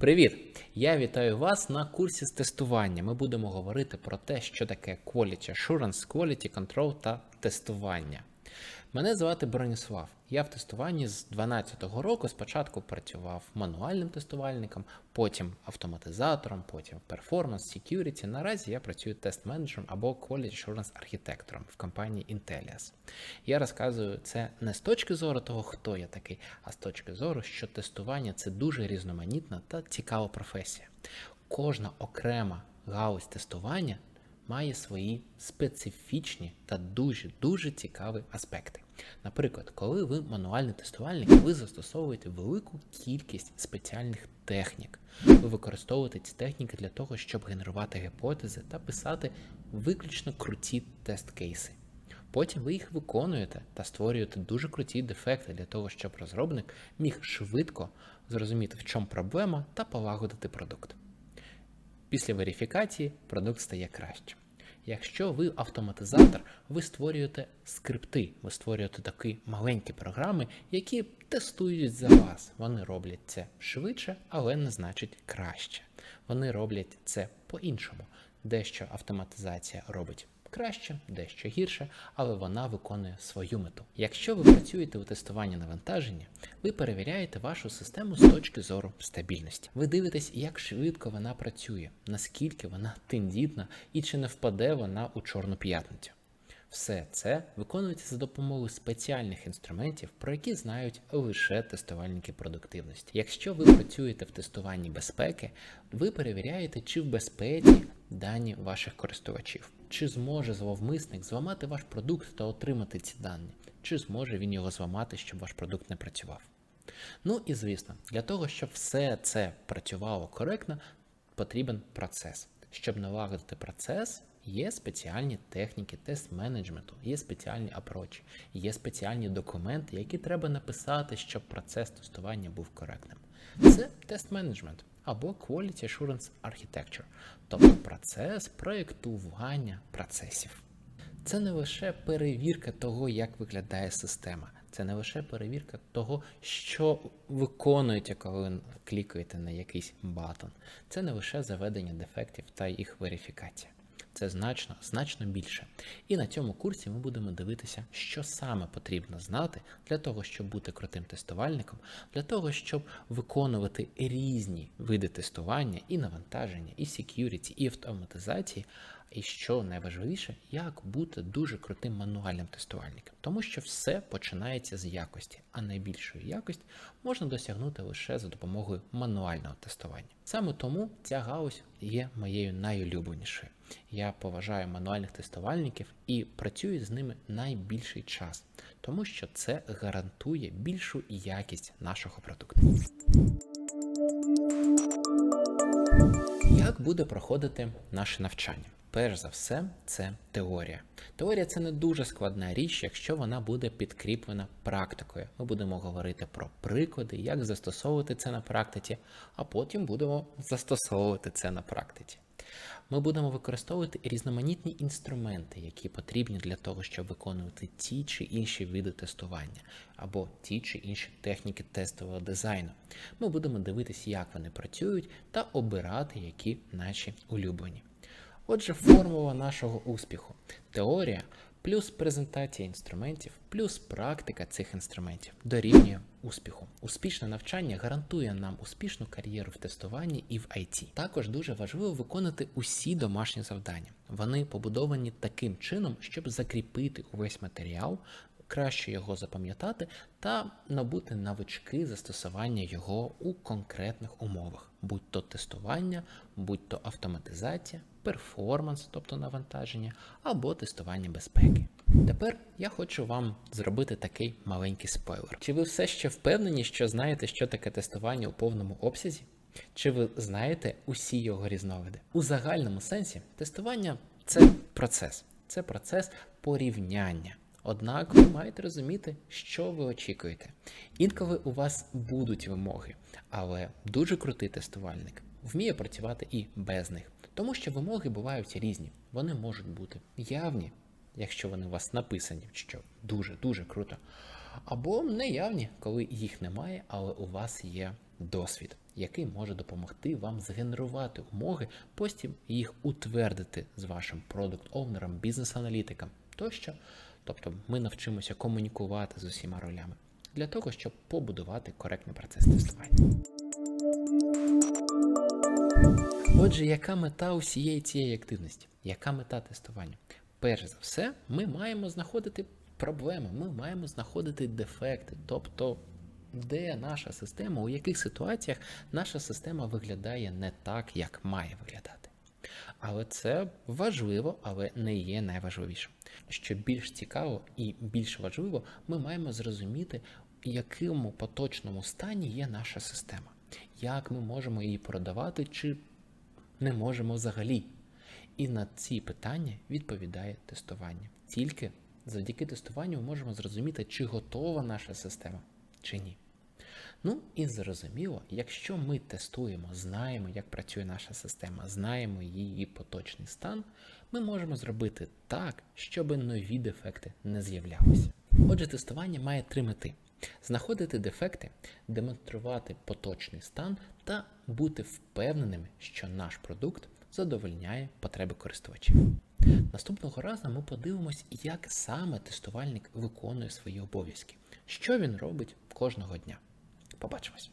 Привіт! Я вітаю вас на курсі з тестування. Ми будемо говорити про те, що таке Quality Assurance, Quality Control та тестування. Мене звати Броніслав. Я в тестуванні з 2012 року спочатку працював мануальним тестувальником, потім автоматизатором, потім performance, security. Наразі я працюю тест-менеджером або Quality Assurance архітектором в компанії Intellias. Я розказую це не з точки зору того, хто я такий, а з точки зору, що тестування це дуже різноманітна та цікава професія. Кожна окрема галузь тестування має свої специфічні та дуже дуже цікаві аспекти. Наприклад, коли ви мануальний тестувальник, ви застосовуєте велику кількість спеціальних технік. Ви використовуєте ці техніки для того, щоб генерувати гіпотези та писати виключно круті тест-кейси. Потім ви їх виконуєте та створюєте дуже круті дефекти для того, щоб розробник міг швидко зрозуміти, в чому проблема, та полагодити продукт. Після верифікації продукт стає кращим. Якщо ви автоматизатор, ви створюєте скрипти, ви створюєте такі маленькі програми, які тестують за вас. Вони роблять це швидше, але не значить краще. Вони роблять це по-іншому. Дещо автоматизація робить краще, дещо гірше, але вона виконує свою мету. Якщо ви працюєте у тестуванні навантаження, ви перевіряєте вашу систему з точки зору стабільності. Ви дивитесь, як швидко вона працює, наскільки вона тендітна і чи не впаде вона у чорну п'ятницю. Все це виконується за допомогою спеціальних інструментів, про які знають лише тестувальники продуктивності. Якщо ви працюєте в тестуванні безпеки, ви перевіряєте, чи в безпеці дані ваших користувачів, чи зможе зловмисник зламати ваш продукт та отримати ці дані, чи зможе він його зламати, щоб ваш продукт не працював. Ну і звісно, для того, щоб все це працювало коректно, потрібен процес. Щоб налагодити процес, є спеціальні техніки тест-менеджменту, є спеціальні апрочі, є спеціальні документи, які треба написати, щоб процес тестування був коректним. Це тест-менеджмент або Quality Assurance Architecture, тобто процес проєктування процесів. Це не лише перевірка того, як виглядає система. Це не лише перевірка того, що виконуєте, коли ви клікаєте на якийсь батон. Це не лише заведення дефектів та їх верифікація. Це значно, значно більше. І на цьому курсі ми будемо дивитися, що саме потрібно знати для того, щоб бути крутим тестувальником, для того, щоб виконувати різні види тестування і навантаження, і security, і автоматизації. І що найважливіше, як бути дуже крутим мануальним тестувальником, тому що все починається з якості, а найбільшу якість можна досягнути лише за допомогою мануального тестування. Саме тому ця галузь є моєю найулюбленішою. Я поважаю мануальних тестувальників і працюю з ними найбільший час, тому що це гарантує більшу якість нашого продукту. Як буде проходити наше навчання? Перш за все, це теорія. Теорія це не дуже складна річ, якщо вона буде підкріплена практикою. Ми будемо говорити про приклади, як застосовувати це на практиці, а потім будемо застосовувати це на практиці. Ми будемо використовувати різноманітні інструменти, які потрібні для того, щоб виконувати ті чи інші види тестування, або ті чи інші техніки тестового дизайну. Ми будемо дивитися, як вони працюють, та обирати, які наші улюблені. Отже, формула нашого успіху: теорія плюс презентація інструментів, плюс практика цих інструментів дорівнює успіху. Успішне навчання гарантує нам успішну кар'єру в тестуванні і в IT. Також дуже важливо виконати усі домашні завдання. Вони побудовані таким чином, щоб закріпити увесь матеріал. Краще його запам'ятати та набути навички застосування його у конкретних умовах, будь то тестування, будь то автоматизація, перформанс, тобто навантаження, або тестування безпеки. Тепер я хочу вам зробити такий маленький спойлер. Чи ви все ще впевнені, що знаєте, що таке тестування у повному обсязі? Чи ви знаєте усі його різновиди? У загальному сенсі тестування це процес, це процес порівняння. Однак ви маєте розуміти, що ви очікуєте. Інколи у вас будуть вимоги, але дуже крутий тестувальник вміє працювати і без них, тому що вимоги бувають різні. Вони можуть бути явні, якщо вони у вас написані, що дуже-дуже круто. Або неявні, коли їх немає, але у вас є досвід, який може допомогти вам згенерувати умови, потім їх утвердити з вашим продукт-овнером, бізнес-аналітиком тощо. Тобто ми навчимося комунікувати з усіма ролями для того, щоб побудувати коректний процес тестування. Отже, яка мета усієї цієї активності? Яка мета тестування? Перш за все, ми маємо знаходити проблеми, ми маємо знаходити дефекти, тобто, де наша система, у яких ситуаціях наша система виглядає не так, як має виглядати. Але це важливо, але не є найважливішим. Що більш цікаво і більш важливо, ми маємо зрозуміти, в якому поточному стані є наша система, як ми можемо її продавати, чи не можемо взагалі. І на ці питання відповідає тестування. Тільки завдяки тестуванню ми можемо зрозуміти, чи готова наша система, чи ні. Ну і зрозуміло, якщо ми тестуємо, знаємо, як працює наша система, знаємо її поточний стан, ми можемо зробити так, щоб нові дефекти не з'являлися. Отже, тестування має три мети: знаходити дефекти, демонструвати поточний стан та бути впевненими, що наш продукт задовольняє потреби користувачів. Наступного разу ми подивимось, як саме тестувальник виконує свої обов'язки, що він робить кожного дня. Побачимось!